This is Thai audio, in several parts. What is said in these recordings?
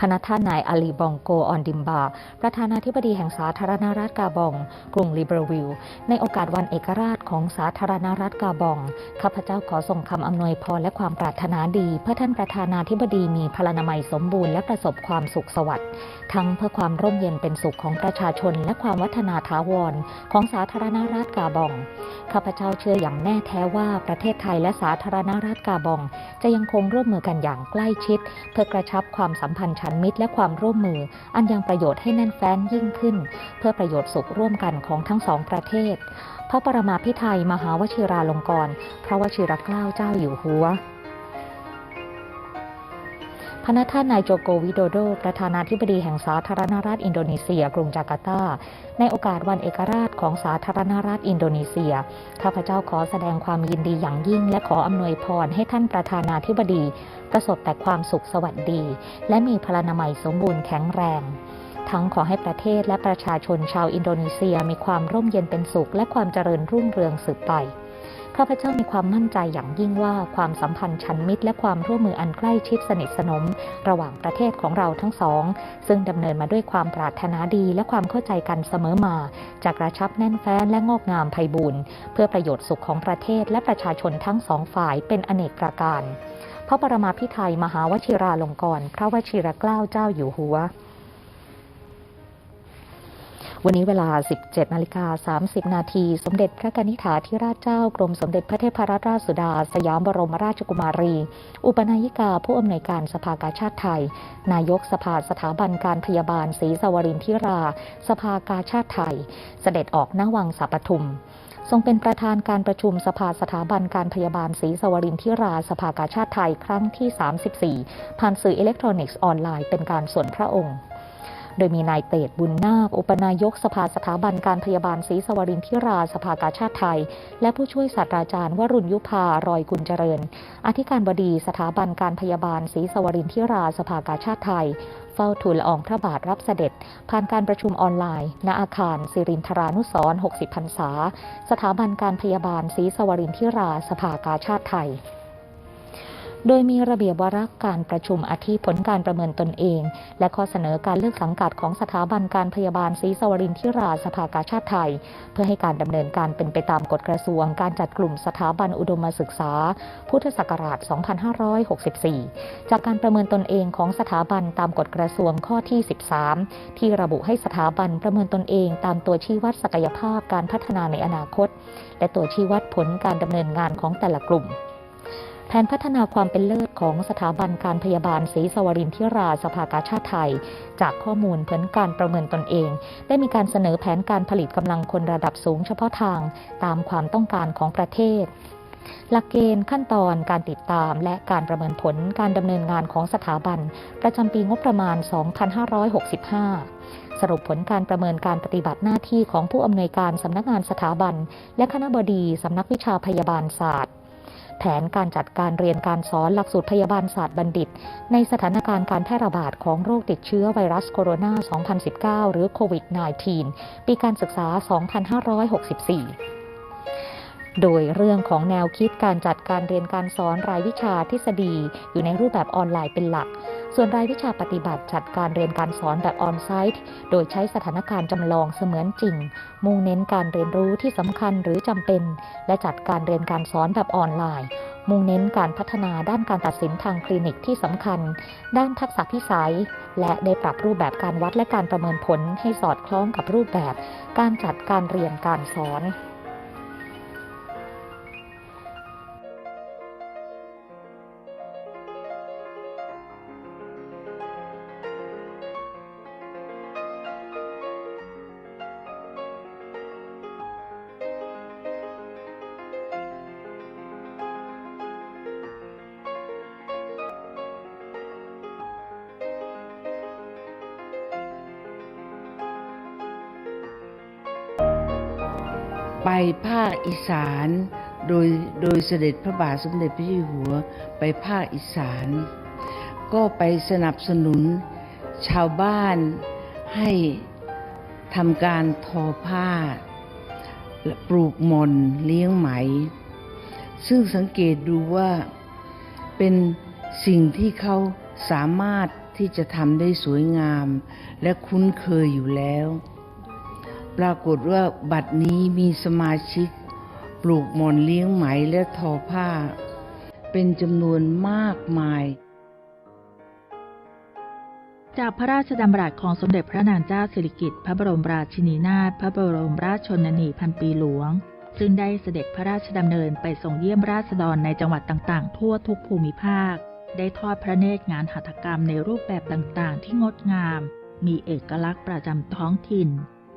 พนักท่านนายอาลีบองโกออนดิมบา ประธานาธิบดีแห่งสาธารณรัฐกาบอง กรุงลิเบรวิล ในโอกาสวันเอกราชของสาธารณรัฐกาบอง ข้าพเจ้าขอส่งคำอำนวยพรและความปรารถนาดี เพื่อท่านประธานาธิบดีมีพลานามัยสมบูรณ์และประสบความสุขสวัสดิ์ ทั้งเพื่อความร่มเย็นเป็นสุขของประชาชนและความวัฒนาถาวรของสาธารณรัฐกาบอง ข้าพเจ้าเชื่ออย่างแน่แท้ว่าประเทศไทยและสาธารณรัฐกาบอง จะยังคงร่วมมือกันอย่างใกล้ชิด เพื่อกระชับความสัมพันธ์ชันมิตรและความร่วมมือ อันยังประโยชน์ให้แน่นแฟ้นยิ่งขึ้น เพื่อประโยชน์สุขร่วมกันของทั้งสองประเทศ พระปรมาภิไธยมหาวชิราลงกรณ์พระวชิรเกล้าเจ้าอยู่หัว พนักท่านนายโจโกวิโดโด ประธานาธิบดีแห่งสาธารณรัฐอินโดนีเซีย กรุงจาการ์ตา ในโอกาสวันเอกราชของสาธารณรัฐอินโดนีเซีย ข้าพเจ้าขอแสดงความยินดีอย่างยิ่ง และขออำนวยพรให้ท่านประธานาธิบดี ประสบแต่ความสุขสวัสดี และมีพลานามัยสมบูรณ์แข็งแรงทั้งขอให้ประเทศและประชาชนชาวอินโดนีเซียมีความร่มเย็นเป็นสุข และความเจริญรุ่งเรืองสืบไป ข้าพเจ้ามีความมั่นใจอย่างยิ่งว่าความสัมพันธ์ชั้นมิตรและความร่วมมืออันใกล้ชิดสนิทสนม ระหว่างประเทศของเราทั้งสอง ซึ่งดำเนินมาด้วยความปรารถนาดีและความเข้าใจกันเสมอมาจากกระชับแน่นแฟ้นและงอกงามไพบูรณ์เพื่อประโยชน์สุขของประเทศและประชาชนทั้งสองฝ่ายเป็นอเนกประการพระปรมาภิไธยมหาวชิราลงกรณ์พระวชิรเกล้าเจ้าอยู่หัว วันนี้เวลา 17 นาฬิกา 30 นาที สมเด็จพระกนิษฐาธิราชเจ้ากรมสมเด็จพระเทพรัตนราชสุดา สยามบรมราชกุมารี อุปนายิกาผู้อำนวยการสภากาชาติไทย นายกสภาสถาบันการพยาบาลศรีสวรินทิรา สภากาชาติไทย เสด็จออกหน้าวังสัปทุมทรงเป็นประธานการประชุมสภาสถาบันการพยาบาลศรีสวรินทิราสภากาชาติไทยครั้งที่ 34 ผ่านสื่ออิเล็กทรอนิกส์ออนไลน์เป็นการส่วนพระองค์ โดยมีนายเตดบุญนาค อุปนายกสภาสถาบันการพยาบาลศรีสวรินทิราสภากาชาติไทย และผู้ช่วยศาสตราจารย์วรุณยุพารอยกุลเจริญ อธิการบดีสถาบันการพยาบาลศรีสวรินทิราสภากาชาติไทย เฝ้าทูลละอองพระบาทรับเสด็จ ผ่านการประชุมออนไลน์ ณอาคารสิรินทรานุสร60พรรษา สถาบันการพยาบาลศรีสวรินทิราสภากาชาติไทย โดยมีระเบียบวาระการประชุมอาทิผลการประเมินตนเอง และข้อเสนอการเลือกสังกัดของสถาบันการพยาบาลศรีสวรินทิราสภากาชาติไทย เพื่อให้การดำเนินการเป็นไปตามกฎกระทรวง การจัดกลุ่มสถาบันอุดมศึกษา พุทธศักราช 2564 จากการประเมินตนเองของสถาบันตามกฎกระทรวงข้อที่ 13 ที่ระบุให้สถาบันประเมินตนเองตามตัวชี้วัดศักยภาพการพัฒนาในอนาคต และตัวชี้วัดผลการดำเนินงานของแต่ละกลุ่ม แผนพัฒนาความเป็นเลิศของสถาบันการพยาบาลศรีสวรินทิราสภากาชาติไทย จากข้อมูลผลการประเมินตนเอง ได้มีการเสนอแผนการผลิตกำลังคนระดับสูงเฉพาะทางตามความต้องการของประเทศหลักเกณฑ์ขั้นตอนการติดตามและการประเมินผลการดำเนินงานของสถาบัน ประจำปีงบประมาณ 2565 สรุปผลการประเมินการปฏิบัติหน้าที่ของผู้อำนวยการสำนักงานสถาบัน และคณะบดีสำนักวิชาพยาบาลศาสตร์ แผนการจัดการเรียนการสอนหลักสูตรพยาบาลศาสตร์บัณฑิต ในสถานการณ์การแพร่ระบาดของโรคติดเชื้อไวรัสโคโรนา 2019 หรือโควิด -19 ปีการศึกษา 2564 โดยเรื่องของแนวคิดการจัดการเรียนการสอนรายวิชาทฤษฎี อยู่ในรูปแบบออนไลน์เป็นหลัก ส่วนรายวิชาปฏิบัติจัดการเรียนการสอนแบบออนไซต์ โดยใช้สถานการณ์จำลองเสมือนจริง มุ่งเน้นการเรียนรู้ที่สำคัญหรือจำเป็น และจัดการเรียนการสอนแบบออนไลน์มุ่งเน้นการพัฒนาด้านการตัดสินทางคลินิกที่สำคัญ ด้านทักษะพิสัย และได้ปรับรูปแบบการวัดและการประเมินผลให้สอดคล้องกับรูปแบบ การจัดการเรียนการสอน ไปภาคอีสาน โดยโดยเสด็จพระบาทสมเด็จพระเจ้าอยู่หัวไปภาคอีสาน ก็ไปสนับสนุนชาวบ้านให้ทำการทอผ้า ปลูกมนเลี้ยงไหม ซึ่งสังเกตดูว่าเป็นสิ่งที่เขาสามารถที่จะทำได้สวยงาม และคุ้นเคยอยู่แล้ว ปรากฏว่าบัดนี้มีสมาชิก ปลูกหมอนเลี้ยงไหมและทอผ้า เป็นจำนวนมากมาย จากพระราชดำรัสของสมเด็จพระนางเจ้าสิริกิติ์พระบรมราชินีนาถพระบรมราชชนนีพันปีหลวงซึ่งได้เสด็จพระราชดำเนินไปส่งเยี่ยมราษฎรในจังหวัดต่างๆ ทั่วทุกภูมิภาค ได้ทอดพระเนตรงานหัตถกรรมในรูปแบบต่างๆ ที่งดงาม มีเอกลักษณ์ประจำท้องถิ่น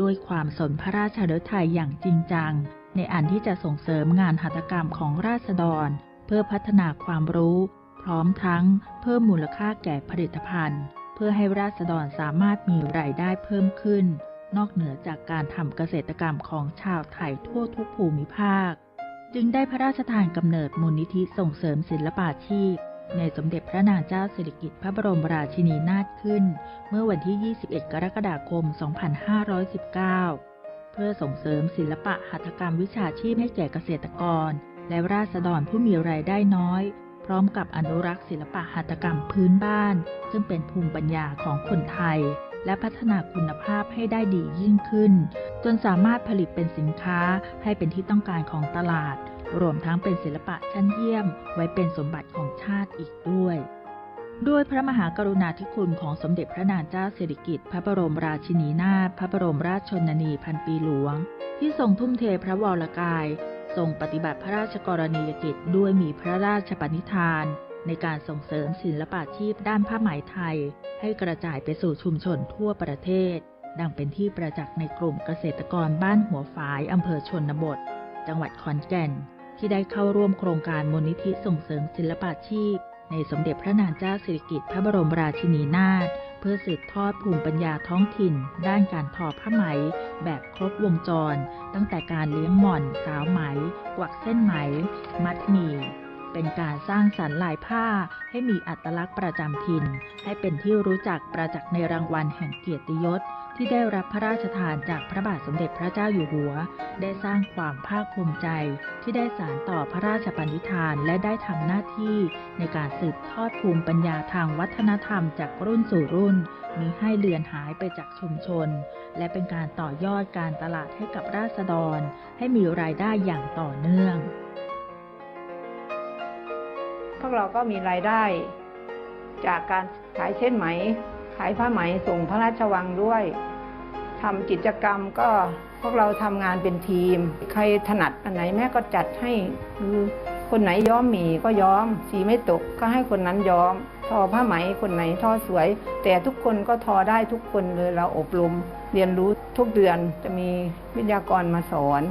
ด้วยความสนพระราชฤทัยอย่างจริงจัง ในอันที่จะส่งเสริมงานหัตถกรรมของราษฎร เพื่อพัฒนาความรู้ พร้อมทั้งเพิ่มมูลค่าแก่ผลิตภัณฑ์ เพื่อให้ราษฎรสามารถมีรายได้เพิ่มขึ้น นอกเหนือจากการทำเกษตรกรรมของชาวไทยทั่วทุกภูมิภาค จึงได้พระราชทานกำเนิดมูลนิธิส่งเสริมศิลปาชีพ ในสมเด็จพระนางเจ้าสิริกิติ์พระบรมราชินีนาถขึ้น เมื่อวันที่ 21 กรกฎาคม 2519 เพื่อส่งเสริมศิลปะหัตถกรรมวิชาชีพให้แก่เกษตรกร และราษฎรผู้มีรายได้น้อย พร้อมกับอนุรักษ์ศิลปะหัตถกรรมพื้นบ้าน ซึ่งเป็นภูมิปัญญาของคนไทย และพัฒนาคุณภาพให้ได้ดียิ่งขึ้น จนสามารถผลิตเป็นสินค้าให้เป็นที่ต้องการของตลาด รวมทั้งเป็นศิลปะชั้นเยี่ยมไว้เป็นสมบัติของชาติอีกด้วย ด้วยพระมหากรุณาธิคุณของสมเด็จพระนางเจ้าสิริกิติ์พระบรมราชินีนาถพระบรมราชชนนีพันปีหลวง ที่ทรงทุ่มเทพระวรกาย ทรงปฏิบัติพระราชกรณียกิจด้วยมีพระราชปณิธาน ในการส่งเสริมศิลปาชีพด้านผ้าไหมไทย ให้กระจายไปสู่ชุมชนทั่วประเทศดังเป็นที่ประจักษ์ในกลุ่มเกษตรกรบ้านหัวฝายอำเภอชนบท จังหวัดขอนแก่น ที่ได้เข้าร่วมโครงการมูลนิธิส่งเสริมศิลปาชีพ ในสมเด็จพระนางเจ้าสิริกิติ์พระบรมราชินีนาถเพื่อสืบทอดภูมิปัญญาท้องถิ่น ด้านการทอผ้าไหม แบบครบวงจร ตั้งแต่การเลี้ยงหม่อน สาวไหม กวักเส้นไหม มัดหมี่เป็นการสร้างสรรค์ลายผ้าให้มีอัตลักษณ์ประจำถิ่น ให้เป็นที่รู้จักประจักษ์ในรางวัลแห่งเกียรติยศ ที่ได้รับพระราชทานจากพระบาทสมเด็จพระเจ้าอยู่หัว ได้สร้างความภาคภูมิใจ ที่ได้สานต่อพระราชปณิธานและได้ทำหน้าที่ในการสืบทอดภูมิปัญญาทางวัฒนธรรมจากรุ่นสู่รุ่นมีให้เลือนหายไปจากชุมชน และเป็นการต่อยอดการตลาดให้กับราษฎร ให้มีรายได้อย่างต่อเนื่อง พวกเราก็มีรายได้ จากการขายเส้นไหม ขายผ้าไหมส่งพระราชวังด้วยทำกิจกรรมก็พวกเราทำงานเป็นทีม ใครถนัดอันไหนแม่ก็จัดให้คือคนไหนย้อมหมี่ก็ย้อม สีไม่ตกก็ให้คนนั้นย้อม ทอผ้าไหมคนไหนทอสวย แต่ทุกคนก็ทอได้ทุกคนเลยเราอบรม เรียนรู้ทุกเดือนจะมีวิทยากรมาสอน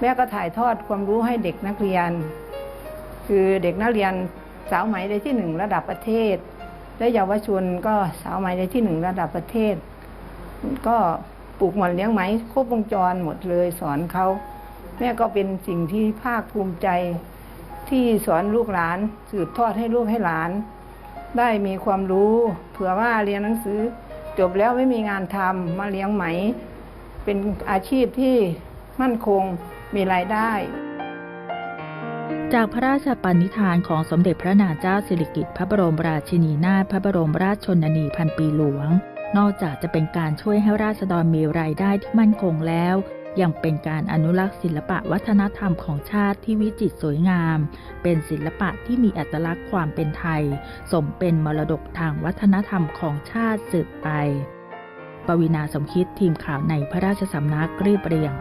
แม่ก็ถ่ายทอดความรู้ให้เด็กนักเรียน คือเด็กนักเรียนสาวไหมได้ที่หนึ่งระดับประเทศ และเยาวชนก็สาวไหมได้ที่หนึ่งระดับประเทศ ก็ปลูกหมอนเลี้ยงไหมครบวงจรหมดเลยสอนเขาแม่ก็เป็นสิ่งที่ภาคภูมิใจที่สอนลูกหลานสืบทอดให้ลูกให้หลาน ได้มีความรู้เผื่อว่าเรียนหนังสือ จบแล้วไม่มีงานทำมาเลี้ยงไหม เป็นอาชีพที่มั่นคงมีรายได้ จากพระราชปณิธานของสมเด็จพระนางเจ้าสิริกิติ์พระบรมราชินีนาถพระบรมราชชนนีพันปีหลวง นอกจากจะเป็นการช่วยให้ราษฎรมีรายได้ที่มั่นคงแล้ว ยังเป็นการอนุรักษ์ศิลปะวัฒนธรรมของชาติที่วิจิตรสวยงาม เป็นศิลปะที่มีอัตลักษณ์ความเป็นไทย สมเป็นมรดกทางวัฒนธรรมของชาติสืบไป ปวินาสมคิดทีมข่าวในพระราชสำนักรีบเรียง